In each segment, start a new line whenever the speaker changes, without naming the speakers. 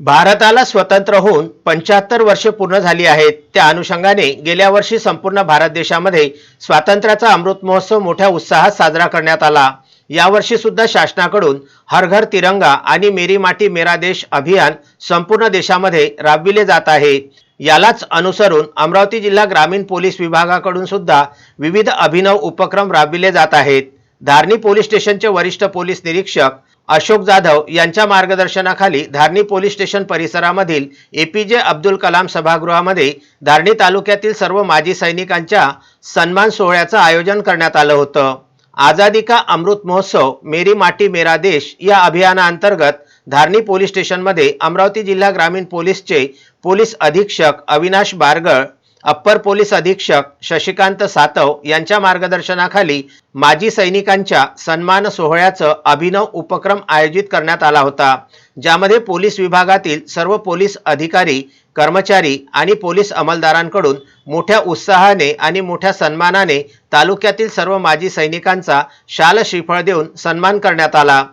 भारताला स्वतंत्र होऊन पंच्याहत्तर वर्षे पूर्ण झाली आहेत. त्या अनुषंगाने गेल्या वर्षी संपूर्ण भारत देशामध्ये स्वातंत्र्याचा अमृत महोत्सव मोठ्या उत्साहात साजरा करण्यात आला. यावर्षी सुद्धा शासनाकडून हर घर तिरंगा आणि मेरी माटी मेरा देश अभियान संपूर्ण देशामध्ये राबविले जात आहे. यालाच अनुसरून अमरावती जिल्हा ग्रामीण पोलीस विभागाकडून सुद्धा विविध अभिनव उपक्रम राबविले जात आहेत. धारणी पोलीस स्टेशनचे वरिष्ठ पोलीस निरीक्षक अशोक जाधव यांच्या मार्गदर्शनाखाली धारणी पोलीस स्टेशन परिसरामधील एपीजे अब्दुल कलाम सभागृहामध्ये धारणी तालुक्यातील सर्व माजी सैनिकांच्या सन्मान सोहळ्याचं आयोजन करण्यात आलं होतं. आझादी का अमृत महोत्सव मेरी माटी मेरा देश या अभियानाअंतर्गत धारणी पोलीस स्टेशनमध्ये अमरावती जिल्हा ग्रामीण पोलीसचे पोलीस अधीक्षक अविनाश बारगळ अप्पर पोलीस अधीक्षक शशिकांत सातव यांच्या मार्गदर्शनाखाली माजी सैनिकांच्या सन्मान सोहळ्याचं अभिनव उपक्रम आयोजित करण्यात आला होता ज्यामध्ये पोलीस विभागातील सर्व पोलीस अधिकारी कर्मचारी आणि पोलीस अंमलदारांकडून मोठ्या उत्साहाने आणि मोठ्या सन्मानाने तालुक्यातील सर्व माजी सैनिकांचा शाल श्रीफळ देऊन सन्मान करण्यात आला.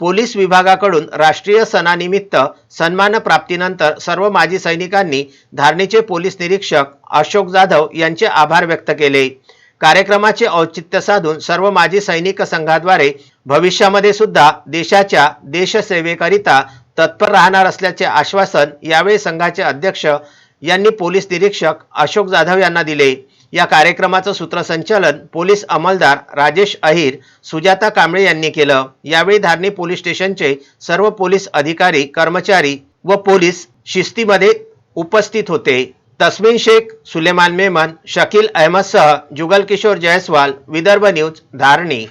पोलीस विभागाकडून राष्ट्रीय सणानिमित्त सन्मान प्राप्तीनंतर सर्व माजी सैनिकांनी धारणीचे पोलीस निरीक्षक अशोक जाधव यांचे आभार व्यक्त केले. कार्यक्रमाचे औचित्य साधून सर्व माजी सैनिक संघाद्वारे भविष्यामध्ये सुद्धा देशाच्या देशसेवेकरिता तत्पर राहणार असल्याचे आश्वासन यावेळी संघाचे अध्यक्ष यांनी पोलीस निरीक्षक अशोक जाधव यांना दिले. या कार्यक्रमाचं सूत्रसंचालन पोलीस अंमलदार राजेश अहिर सुजाता कांबळे यांनी केलं. यावेळी धारणी पोलीस स्टेशनचे सर्व पोलीस अधिकारी कर्मचारी व पोलीस शिस्तीमध्ये उपस्थित होते. तस्मिन शेख सुलेमान मेमन शकील अहमदसह जुगल किशोर जयस्वाल विदर्भ न्यूज धारणी.